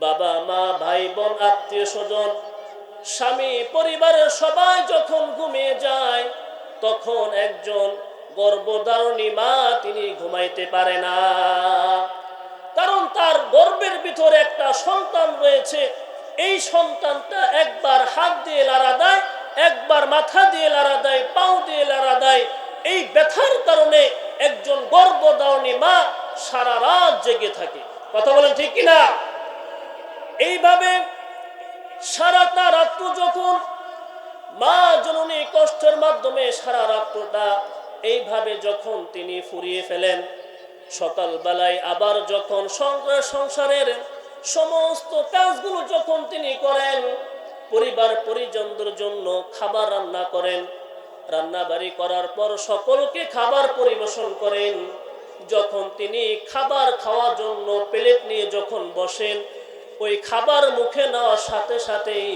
বাবা, মা, ভাই, বোন, আত্মীয় স্বজন, স্বামী, পরিবারের সবাই যখন ঘুমিয়ে যায়, তখন একজন গর্ভধারণী মা তিনি ঘুমাইতে পারে না। কারণ তার গর্বের ভিতরে একটা সন্তান রয়েছে। এই সন্তানটা একবার হাত দিয়ে লাড়া দেয়, একবার মাথা দিয়ে লাড়া দেয়, পাও দিয়ে লাড়া দেয়। এই ব্যথার কারণে একজন গর্ভধারণী মা সারা রাত জেগে থাকে। কথা বলেন ঠিক কিনা? এইভাবে সারাটা রাত্র যখন মা জননী কষ্টের মাধ্যমে সারা রাত্রটা এইভাবে যখন তিনি ফুরিয়ে ফেলেন, সকালবেলায় আবার যখন সংসার, সংসারের সমস্ত কাজগুলো যখন তিনি করেন, পরিবার পরিজনদের জন্য খাবার রান্না করেন, রান্নাবাড়ি করার পর সকলকে খাবার পরিবেশন করেন, যখন তিনি খাবার খাওয়ার জন্য প্লেট নিয়ে যখন বসেন ওই খাবার মুখে নেওয়ার সাথে সাথেই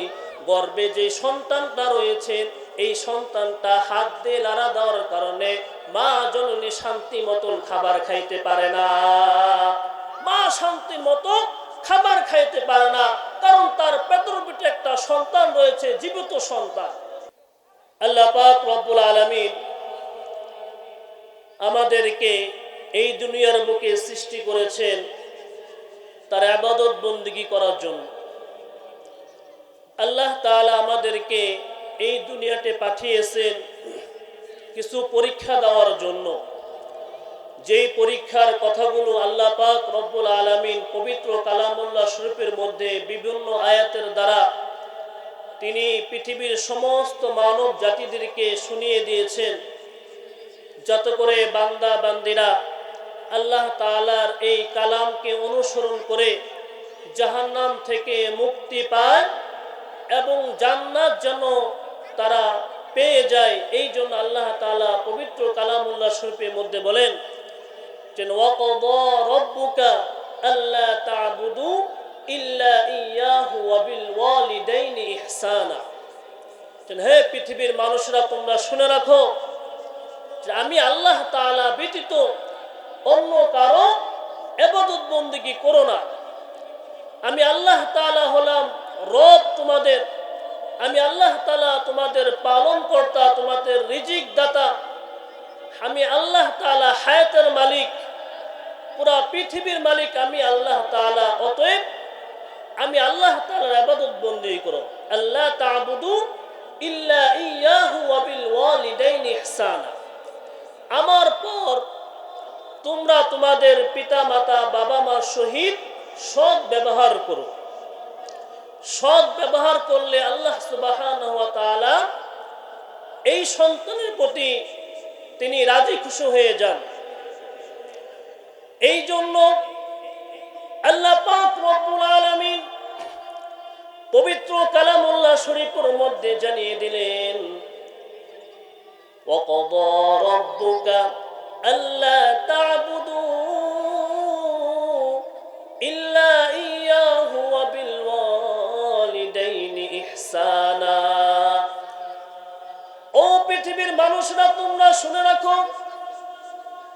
গর্বে যে সন্তানটা রয়েছে, এই সন্তানটা হাত দিয়ে লাড়া দেওয়ার কারণে মা জননী শান্তি মতন খাবার খাইতে পারে না। মা শান্তি মতো খাবার খাইতে পারে না, কারণ তার পেটর পিঠে একটা সন্তান রয়েছে, জীবিত সন্তান। আল্লাহ রব্বুল আলামিন আমাদেরকে এই দুনিয়ার বুকে সৃষ্টি করেছেন তার আবাদত বন্দিগি করার জন্য। আল্লাহ তাআলা আমাদেরকে এই দুনিয়াতে পাঠিয়েছেন কিছু পরীক্ষা দেওয়ার জন্য। যেই পরীক্ষার কথাগুলো আল্লাহ পাক রব্বুল আলামিন পবিত্র কালামুল্লাহ শরীফের মধ্যে বিভিন্ন আয়াতের দ্বারা তিনি পৃথিবীর সমস্ত মানব জাতিদেরকে শুনিয়ে দিয়েছেন, যত করে বান্দা বান্দিরা আল্লাহ তাআলার এই কালামকে অনুসরণ করে জাহান্নাম থেকে মুক্তি পায় এবং জান্নাত যেন তারা পেয়ে যায়, এই জন্য আল্লাহ তাআলা পবিত্র কালামুল্লাহ শরীফের মধ্যে বলেন যে, ওয়াকাদা রাব্বুকা আল্লা তা'বুদু ইল্লা ইয়াহু ওয়া বিল ওয়ালিদাইনি ইহসানা। হে পৃথিবীর মানুষরা, তোমরা শুনে রাখো যে, আমি আল্লাহ ব্যতীত অন্য কারও এবাদত বন্দিগি করো না। আমি আল্লাহ তাআলা হলাম রব তোমাদের। আমি আল্লাহ তালা তোমাদের পালন কর্তা তোমাদের রিজিক দাতা আমি আল্লাহ তাআলা হায়াতের মালিক। পুরা পৃথিবীর মালিক আমি আল্লাহ তাআলা। অতএব আমি আল্লাহ তাআলার ইবাদত বন্দি করো। আল্লাহ তা'বুদু ইল্লা ইয়াহু ওয়া বিল ওয়ালিদাইনি ইহসানা। আমার পর তোমরা তোমাদের পিতা মাতা বাবা মা সহিত সৎ ব্যবহার করো সৎ ব্যবহার করলে আল্লাহ সুবহানাহু ওয়া তাআলা এই সন্তানের প্রতি তিনি রাজি খুশি হয়ে যান এই জন্য আল্লাহ পাক রব্বুল আলামিন পবিত্র কালামুল্লাহ শরীফের মধ্যে জানিয়ে দিলেন وقضى ربك ألا تعبدوا إلا إياه وبالوالدين إحسانا ও পৃথিবীর মানুষরা তোমরা শুনে রাখো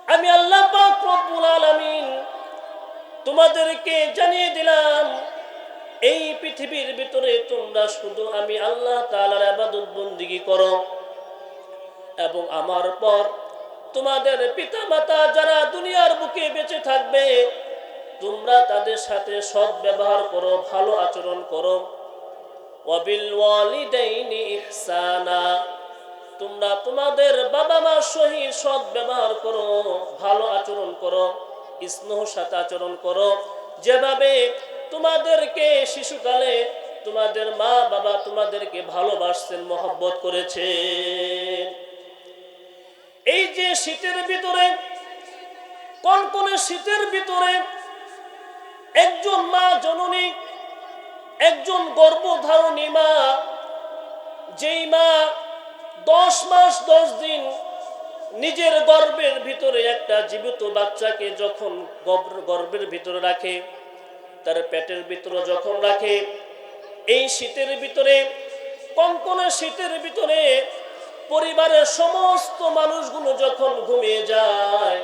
আমি আল্লাহ পাক রব্বুল আলামিন তোমাদেরকে জানিয়ে দিলাম এই পৃথিবীর ভিতরে তোমরা শুধু আমি আল্লাহ তাআলার ইবাদত বন্দিগি করো এবং আমার পর তোমাদের পিতা মাতা যারা দুনিয়ার বুকে বেঁচে থাকবে, তোমরা তাদের সাথে সৎ ব্যবহার করো, ভালো আচরণ করো। তোমরা তোমাদের বাবা মার সহিত সৎ ব্যবহার করো, ভালো আচরণ করো, স্নেহ সাথে আচরণ করো। যেভাবে তোমাদেরকে শিশুকালে তোমাদের মা বাবা তোমাদেরকে ভালোবাসছেন মহব্বত করেছেন। এই যে শীতের ভিতরে, কোন কোন শীতের ভিতরে একজন মা জননী, একজন গর্ভধারণী মা, যেই মা দশ মাস দশ দিন নিজের গর্ভের ভিতরে একটা জীবিত বাচ্চাকে যখন গর্ভের ভিতরে রাখে, তার পেটের ভিতরে যখন রাখে, এই শীতের ভিতরে কনকনে শীতের ভিতরে পরিবারের সমস্ত মানুষগুলো যখন ঘুমিয়ে যায়,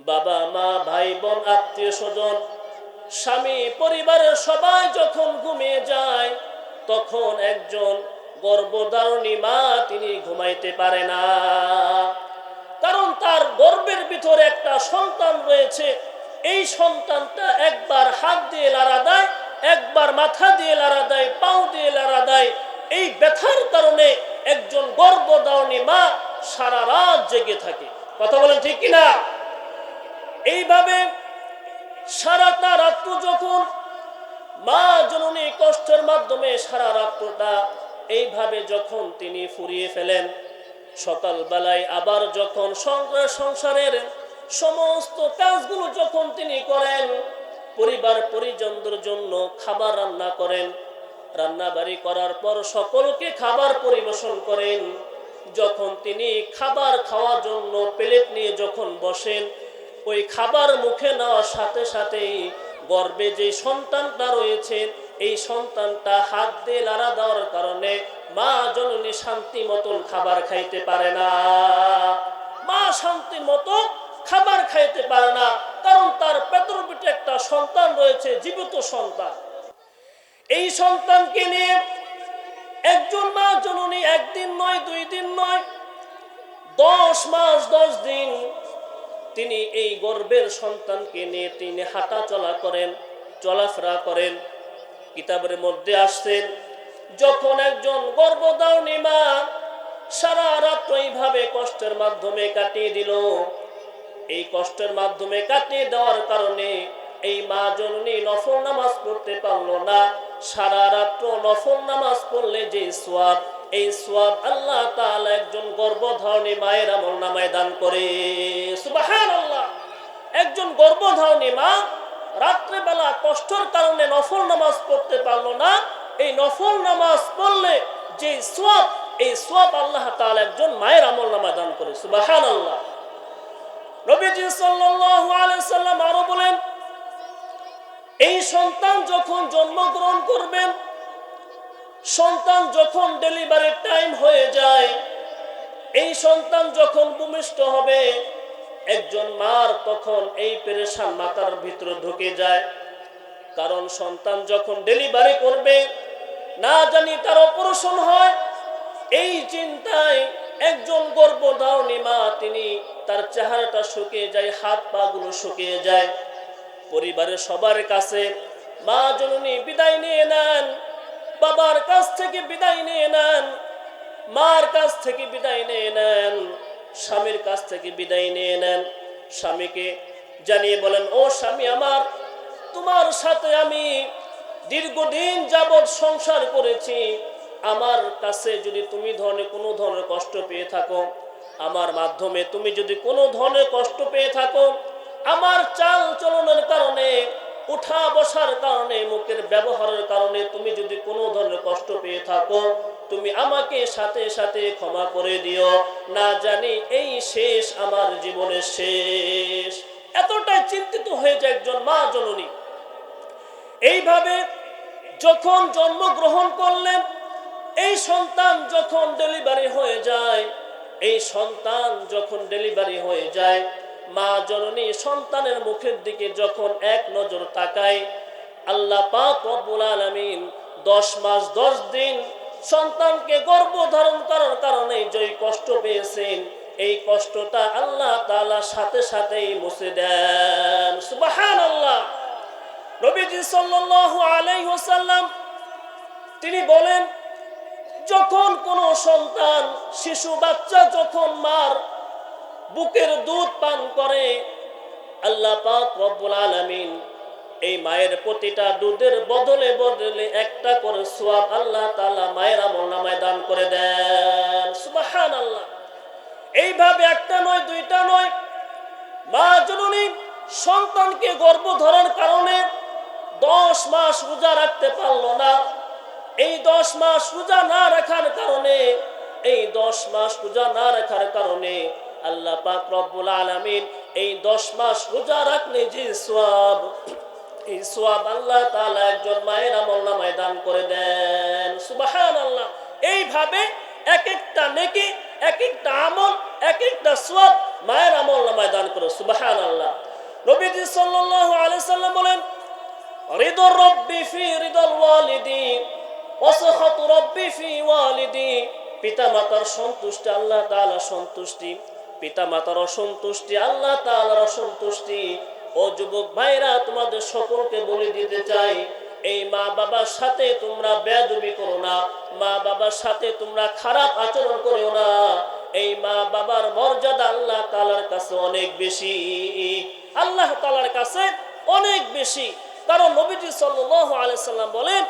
বাবা, মা, ভাই, বোন, আত্মীয় স্বজন, স্বামী, পরিবারের সবাই যখন ঘুমিয়ে যায়, তখন একজন গর্ভধারণী মা তিনি ঘুমাইতে পারে না। কারণ তার গর্বের ভিতরে একটা সন্তান রয়েছে। এই সন্তানটা একবার হাত দিয়ে লাড়া দেয়, একবার মাথা দিয়ে লাড়া দেয়, পাও দিয়ে লাড়া দেয়। এই ব্যথার কারণে একজন গর্ভধারণী মা সারা রাত জেগে থাকে। কথা বলেন ঠিক কিনা? এইভাবে সারাটা রাত্র যখন মা জননী কষ্টের মাধ্যমে সারা রাত্রটা এইভাবে যখন তিনি ফুরিয়ে ফেলেন, সকালবেলায় আবার যখন সংসার, সংসারের সমস্ত কাজগুলো যখন তিনি করেন পরিবার পরিজনদের জন্য খাবার রান্না করেন রান্না বাড়ি করার পর সকলকে খাবার পরিবেশন করেন। যখন তিনি খাবার খাওয়ার জন্য প্লেট নিয়ে যখন বসেন, ওই খাবার মুখে নেওয়ার সাথে সাথেই গর্বে যে সন্তানটা রয়েছে, এই সন্তানটা হাত দিয়ে লাড়া দেওয়ার কারণে মা জননী শান্তি মতন খাবার খাইতে পারে না। মা শান্তি মতো খাবার খাইতে পারে না, কারণ তার পেটর পিঠে একটা সন্তান রয়েছে, জীবিত সন্তান। এই সন্তানকে নিয়ে একজন মা জননী একদিন নয়, দুই দিন নয়, দশ মাস, দশ দিন তিনি এই গর্বের সন্তানকে নিয়ে তিনি হাঁটা চলা করেন, চলাফেরা করেন, কিতাবের মধ্যে আসছেন, যখন একজন গর্ভদাওনি মা সারা রাত্র এইভাবে কষ্টের মাধ্যমে কাটিয়ে দিল। এই কষ্টের মাধ্যমে কাটিয়ে দেওয়ার কারণে এই মা জননী নফল নামাজ পড়তে পারল না। সারা রাত্র নফল নামাজ পড়লে যে সোয়াব এই সোয়াব আল্লাহ তাআলা একজন গর্ভধারণী মায়ের আমল নামায় দান করে। সুবহানাল্লাহ। একজন গর্ভধারণী মা রাত্রেবেলা কষ্টের কারণে নফল নামাজ পড়তে পারল না। এই নফল নামাজ পড়লে যে সোয়াব এই সোয়াব আল্লাহ তাআলা একজন মায়ের আমল নামায় দান করে। সুবহানাল্লাহ। নবীজি সাল্লাল্লাহু আলাইহি সাল্লাম আরও বলেন এই সন্তান যখন জন্মগ্রহণ করবেন, সন্তান যখন ডেলিভারির টাইম হয়ে যায়, এই সন্তান যখন ভূমিষ্ঠ হবে, একজন মার তখন এই পেরেশান মাতার ভিতরে ঢুকে যায়। কারণ সন্তান যখন ডেলিভারি করবে, না জানি তার অপারেশন হয়, এই চিন্তায় একজন গর্ভধারণী মা, তিনি তার চেহারাটা শুকিয়ে যায় হাত পা গুলো শুকিয়ে যায়। পরিবারের সবার কাছে মা জননী বিদায় নিয়ে নেন, বাবার কাছ থেকে বিদায় নিয়ে নেন, মার কাছ থেকে বিদায় নিয়ে নেন, স্বামীর কাছ থেকে বিদায় নিয়ে নেন। স্বামীকে জানিয়ে বলেন, ও স্বামী আমার, তোমার সাথে আমি দীর্ঘদিন যাবৎ সংসার করেছি। আমার কাছে যদি তুমি ধরনের কোনো ধরনের কষ্ট পেয়ে থাকো, আমার মাধ্যমে তুমি যদি কোনো ধরনের কষ্ট পেয়ে থাকো আমার চাল চলনের কারণে, উঠা বসার কারণে, মুখের ব্যবহারের কারণে তুমি যদি কোনো ধরনের কষ্ট পেয়ে থাকো, তুমি আমাকে সাথে সাথে ক্ষমা করে দিও। না জানি এই শেষ আমার জীবনের শেষ। এতটাই চিন্তিত হয়ে যায় একজন মা জননী। এইভাবে যখন জন্মগ্রহণ করলেন, এই সন্তান যখন ডেলিভারি হয়ে যায়, এই সন্তান যখন ডেলিভারি হয়ে যায় মা জননী সন্তানের মুখের দিকে যখন এক নজর তাকায়, আল্লাহ পাক রব্বুল আলামিন দশ মাস দশ দিন সন্তানকে গর্ভ ধারণ করার কারণে যে কষ্ট পেয়েছেন, এই কষ্টটা আল্লাহ তাআলা সাথে সাথেই মুছে দেন। সুবহানাল্লাহ। নবীজি সাল্লাল্লাহু আলাইহি ওয়াসাল্লাম তিনি বলেন, যখন কোনো সন্তান, শিশু, বাচ্চা যখন মার বুকের দুধ পান করে। আল্লাহ পাক রব্বুল আলামিন এই মায়ের প্রতিটা দুধের বদলে বদলে একটা করে সোয়াব আল্লাহ তাআলা মায়ের আমল নামায় দান করে দেন। সুবহানাল্লাহ। এইভাবে একটা নয়, দুইটা নয়। মা জননী সন্তানকে গর্ভ ধরার কারণে দশ মাস রোজা রাখতে পারল না। এই দশ মাস রোজা না রাখার কারণে, এই দশ মাস রোজা না রাখার কারণে আল্লাহ পাক রব্বুল আলামিন এই দশ মাস রোজা রাখলে যে সোয়াব এই সোয়াব আল্লাহ তাআলা একজন মায়ের আমল নামায় দান করে দেন। সুবহানাল্লাহ। এইভাবে এক একটা নেকি এক একটা আমল এক একটা সোয়াব মায়ের আমল নামায় দান করে। সুবহানাল্লাহ। নবীজি সাল্লাল্লাহু আলাইহি সাল্লাম বলেন রিদর রব্বি ফি রিদল ওয়ালিদি অসখত রব্বি ফি ওয়ালিদি। পিতা মাতার সন্তুষ্টি, আল্লাহ তাআলা সন্তুষ্টি। পিতা মাতার অসন্তুষ্টি, আল্লাহ তালার অসন্তুষ্টি। ও যুবক ভাইরা, তোমাদের সকলকে বলে দিতে চাই, এই মা বাবার সাথে তোমরা বেয়াদবি করো না, মা বাবার সাথে তোমরা খারাপ আচরণ করো না। এই মা বাবার মর্যাদা আল্লাহ তালার কাছে অনেক বেশি। আল্লাহ তাআলার কাছে অনেক বেশি। কারণ নবীজি সাল্লাল্লাহু আলাইহি সাল্লাম বলেন,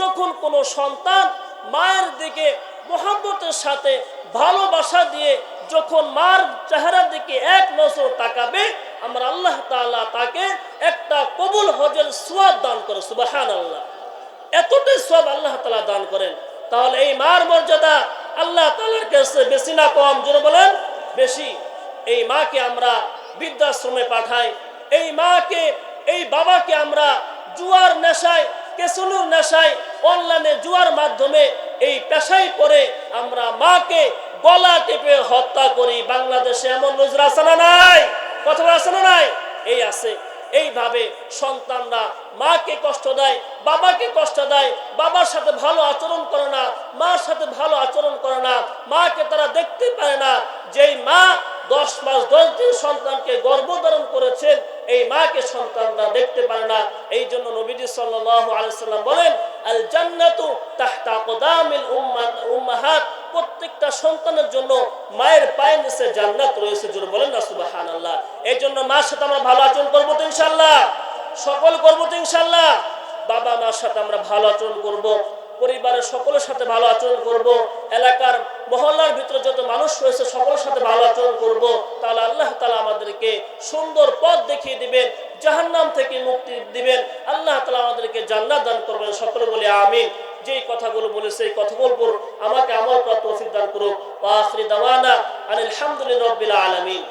যখন কোনো সন্তান মায়ের দিকে মোহাম্মতের সাথে ভালোবাসা দিয়ে যখন মার চেহারার দিকে এক নজর তাকাবে, আমরা আল্লাহ তাআলা তাকে একটা কবুল হজের সোয়াব দান করে সুবাহান আল্লাহ এতটাই সব আল্লাহ তাআলা দান করেন। তাহলে এই মার মর্যাদা আল্লাহ তাআলার কাছে বেশি না কম? জোরে বলেন, বেশি। এই মাকে আমরা বৃদ্ধাশ্রমে পাঠাই। এই মাকে, এই বাবাকে আমরা জুয়ার নেশায় কেসুনুর নেশায়, অনলাইনে জুয়ার মাধ্যমে এই পেশায় পড়ে আমরা মাকে গলা টিপে হত্যা করি। বাংলাদেশে এমন নজর আছে না নাই? কথা আছে না নাই? এই আছে। এইভাবে সন্তানরা মাকে কষ্ট দেয়, বাবাকে কষ্ট দেয়, বাবার সাথে ভালো আচরণ করে না, মার সাথে ভালো আচরণ করে না, মাকে তারা দেখতে পারে না। যেই মা দশ মাস, দশ দিন সন্তানকে গর্ভধারণ করেছেন, এই মাকে সন্তানরা দেখতে পারে না। এই জন্য নবীজি সাল্লাল্লাহু আলাইহি সাল্লাম বলেন আল জান্নাতু তাহতা আকদামিল উম্মাহাত। প্রত্যেকটা সন্তানের জন্য মায়ের পায়ের নিচে জান্নাত রয়েছে, জোরে বলেন না, সুবহানাল্লাহ। এই জন্য মার সাথে আমরা ভালো আচরণ করব তো ইনশাআল্লাহ। সকল করব তো ইনশাআল্লাহ। বাবা মার সাথে আমরা ভালো আচরণ করব, পরিবারের সকলের সাথে ভালো আচরণ করব, এলাকার মহল্লার ভিতরে যত মানুষ রয়েছে, সকলের সাথে ভালো আচরণ করব। তাহলে আল্লাহ তালা আমাদেরকে সুন্দর পথ দেখিয়ে দিবেন জাহান্নাম থেকে মুক্তি দিবেন। আল্লাহ তালা আমাদেরকে জান্নাত দান করবেন। সকলে বলে আমিন। যেই কথাগুলো বলেছে এই কথাগুলো আমাকে আমার তৌফিক দান করুক। আলহামদুলিল্লাহ আলামিন।